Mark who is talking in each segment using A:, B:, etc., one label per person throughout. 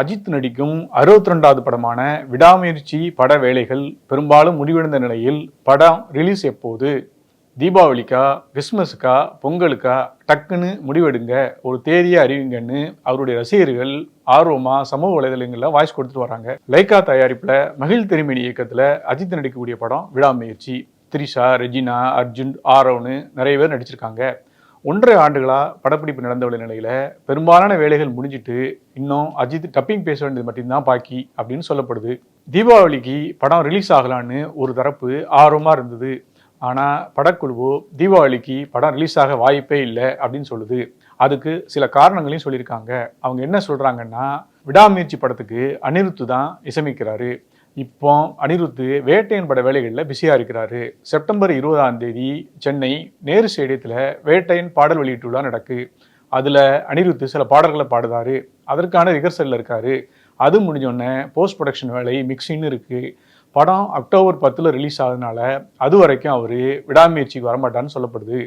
A: அஜித் நடிக்கும் அறுபத்தி ரெண்டாவது படமான விடாமுயற்சி பட வேலைகள் பெரும்பாலும் முடிவடைந்த நிலையில் படம் ரிலீஸ் எப்போது? தீபாவளிக்கா கிறிஸ்மஸுக்கா பொங்கலுக்கா? டக்குன்னு முடிவெடுங்க. ஒரு தேதியை அறிவிங்கன்னு அவருடைய ரசிகர்கள் ஆர்வமாக சமூக வலைதளங்களில் வாய்ஸ் கொடுத்துட்டு வராங்க. லைக்கா தயாரிப்பில் மகிழ் திருமணி இயக்கத்தில் அஜித் நடிக்கக்கூடிய படம் விடாமுயற்சி. த்ரிஷா ரெஜினா அர்ஜுன் ஆரோன்னு நிறைய பேர் நடிச்சிருக்காங்க. ஒன்றரை ஆண்டுகளாக படப்பிடிப்பு நடந்த நிலையில் பெரும்பாலான வேலைகள் முடிஞ்சிட்டு இன்னும் அஜித் டப்பிங் பேச வேண்டியது மட்டும்தான் பாக்கி அப்படின்னு சொல்லப்படுது. தீபாவளிக்கு படம் ரிலீஸ் ஆகலான்னு ஒரு தரப்பு ஆர்வமாக இருந்தது. ஆனால் படக்குழுவோ தீபாவளிக்கு படம் ரிலீஸ் ஆக வாய்ப்பே இல்லை அப்படின்னு சொல்லுது. அதுக்கு சில காரணங்களையும் சொல்லியிருக்காங்க. அவங்க என்ன சொல்கிறாங்கன்னா விடாமுயற்சி படத்துக்கு அனிருத்து தான் இசையமைக்கிறாரு. இப்போ அனிருத்து வேட்டையன் பட வேலைகளில் பிஸியாக இருக்கிறாரு. செப்டம்பர் இருபதாம் தேதி சென்னை நேரு ஸ்டேடியத்தில் வேட்டையன் பாடல் வெளியீட்டு நடக்கு. அதில் அனிருத்து சில பாடல்களை பாடுதாரு அதற்கான ரிஹர்சலில் இருக்கார். அது முடிஞ்சோடனே போஸ்ட் ப்ரொடக்ஷன் வேலை மிக்சின்னு இருக்குது படம் அக்டோபர் பத்தில் ரிலீஸ் ஆகுதுனால அது வரைக்கும் அவர் விடாமுயற்சிக்கு வரமாட்டான்னு சொல்லப்படுது.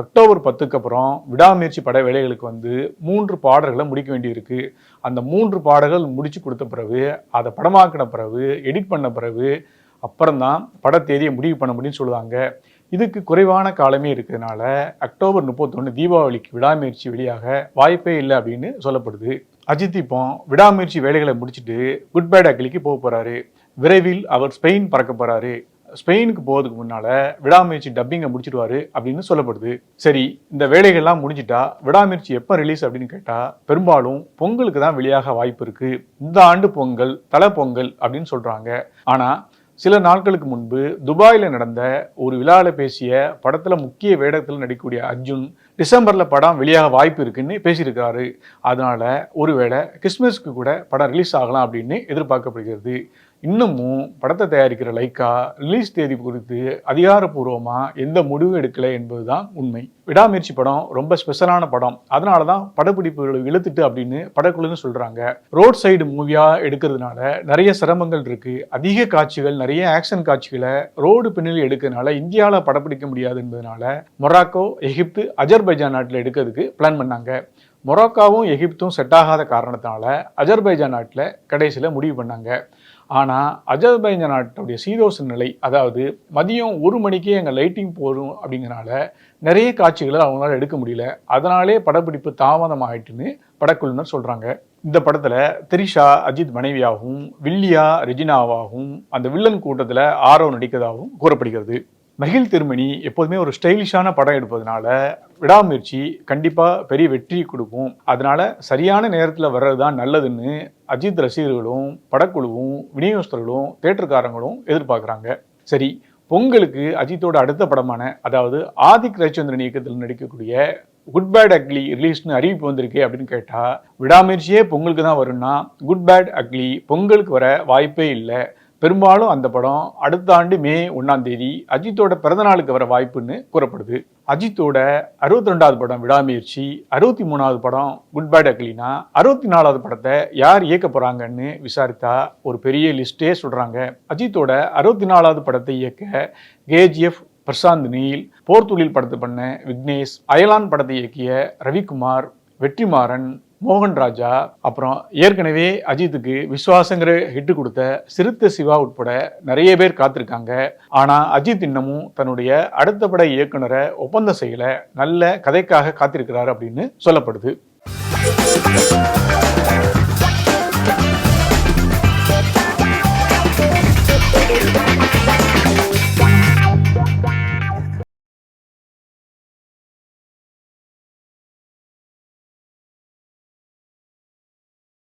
A: அக்டோபர் பத்துக்கு அப்புறம் விடாமுயற்சி பட வேலைகளுக்கு வந்து மூன்று பாடல்களை முடிக்க வேண்டியிருக்கு. அந்த மூன்று பாடல்கள் முடிச்சு கொடுத்த பிறகு அதை படமாக்கின பிறகு எடிட் பண்ண பிறகு அப்புறம்தான் பட தேதியை முடிவு பண்ண முடியும்னு சொல்லுவாங்க. இதுக்கு குறைவான காலமே இருக்கிறதுனால அக்டோபர் முப்பத்தொன்று தீபாவளிக்கு விடாமுயற்சி வெளியாக வாய்ப்பே இல்லை அப்படின்னு சொல்லப்படுது. அஜித் இப்போ விடாமுயற்சி வேலைகளை முடிச்சுட்டு குட் பேட் அக்கிலிக்கு போக போகிறாரு விரைவில் அவர் ஸ்பெயின் பறக்க போகிறாரு ஸ்பெயினுக்கு போகிறதுக்கு முன்னால் விடாமுயற்சி டப்பிங்கை முடிச்சிடுவாரு அப்படின்னு சொல்லப்படுது. சரி இந்த வேலைகள்லாம் முடிஞ்சிட்டா விடாமுயற்சி எப்போ ரிலீஸ் அப்படின்னு கேட்டால் பெரும்பாலும் பொங்கலுக்கு தான் வெளியாக வாய்ப்பு இருக்குது இந்த ஆண்டு பொங்கல் தலை பொங்கல் அப்படின்னு சொல்கிறாங்க ஆனால் சில நாட்களுக்கு முன்பு துபாயில் நடந்த ஒரு விழாவில் பேசிய படத்தில் முக்கிய வேடத்தில் நடிக்கக்கூடிய அர்ஜுன் டிசம்பரில் படம் வெளியாக வாய்ப்பு இருக்குன்னு பேசியிருக்காரு. அதனால் ஒருவேளை கிறிஸ்மஸ்க்கு கூட படம் ரிலீஸ் ஆகலாம் அப்படின்னு எதிர்பார்க்கப்படுகிறது. இன்னமும் படத்தை தயாரிக்கிற லைக்கா ரிலீஸ் தேதி குறித்து அதிகாரப்பூர்வமாக எந்த முடிவும் எடுக்கலை என்பது தான் உண்மை. விடாமுயற்சி படம் ரொம்ப ஸ்பெஷலான படம். அதனால தான் படப்பிடிப்புகளை இழுத்துட்டு அப்படின்னு படக்குழுன்னு சொல்கிறாங்க ரோட் சைடு மூவியாக எடுக்கிறதுனால நிறைய சிரமங்கள் இருக்குது அதிக காட்சிகள் நிறைய ஆக்ஷன் காட்சிகளை ரோடு பின்னணி எடுக்கிறதுனால இந்தியாவில் படப்பிடிக்க முடியாது என்பதனால மொராக்கோ எகிப்து அஜர்பைஜான் நாட்டில் எடுக்கிறதுக்கு பிளான் பண்ணாங்க. மொராக்காவும் எகிப்தும் செட் ஆகாத காரணத்தினால அஜர்பைஜான் நாட்டில் கடைசியில் முடிவு பண்ணாங்க. ஆனால் அஜர்பைஜான் நாட்டுடைய சீதோச நிலை அதாவது மதியம் ஒரு மணிக்கே எங்கள் லைட்டிங் போகிறோம் அப்படிங்கிறனால நிறைய காட்சிகளை அவங்களால எடுக்க முடியல. அதனாலே படப்பிடிப்பு தாமதம் ஆயிட்டுன்னு படக்குழுவினர் சொல்கிறாங்க இந்த படத்தில் திரிஷா அஜித் மனைவியாகவும் வில்லியா ரெஜினாவாகவும் அந்த வில்லன் கூட்டத்தில் ஆரோ நடிக்கிறதாகவும் கூறப்படுகிறது. மகிழ் திருமணி எப்போதுமே ஒரு ஸ்டைலிஷான படம் எடுப்பதனால விடாமுயற்சி கண்டிப்பாக பெரிய வெற்றி கொடுக்கும். அதனால சரியான நேரத்தில் வர்றது தான் நல்லதுன்னு அஜித் ரசிகர்களும் படக்குழுவும் விநியோகஸ்தர்களும் தேட்டருக்காரங்களும் எதிர்பார்க்குறாங்க. சரி பொங்கலுக்கு அஜித்தோட அடுத்த படமான அதாவது ஆதிக் ரவிச்சந்திரன் இயக்கத்தில் நடிக்கக்கூடிய குட் பேட் அக்லி ரிலீஸ்னு அறிவிப்பு வந்திருக்கு அப்படின்னு கேட்டால் விடாமுயற்சியே பொங்கலுக்கு தான் வரும்னா குட் பேட் அக்லி பொங்கலுக்கு வர வாய்ப்பே இல்லை. பெரும்பாலும் அந்த படம் அடுத்த ஆண்டு மே ஒன்றாம் தேதி அஜித்தோட பிறந்த நாளுக்கு வர வாய்ப்புன்னு கூறப்படுது. அஜித்தோட அறுபத்தி ரெண்டாவது படம் விடாமுயற்சி அறுபத்தி மூணாவது படம் குட் பேட் அக்லினா அறுபத்தி நாலாவது படத்தை யார் இயக்க போறாங்கன்னு விசாரித்தா ஒரு பெரிய லிஸ்டே சொல்றாங்க. அஜித்தோட அறுபத்தி நாலாவது படத்தை இயக்க கேஜிஎஃப் பிரசாந்த் நீல் போர்த்துளில் படத்தை பண்ண விக்னேஷ் அயலான் படத்தை இயக்கிய ரவிக்குமார் வெற்றிமாறன் மோகன் ராஜா அப்புறம் ஏற்கனவே அஜித்துக்கு விஸ்வாசங்கிற ஹிட்டு கொடுத்த சிறுத்த சிவா உட்பட நிறைய பேர் காத்திருக்காங்க. ஆனால் அஜித் இன்னமும் தன்னுடைய அடுத்த பட இயக்குனரை ஒப்பந்தம் செய்யல நல்ல கதைக்காக காத்திருக்கிறார் அப்படின்னு சொல்லப்படுது.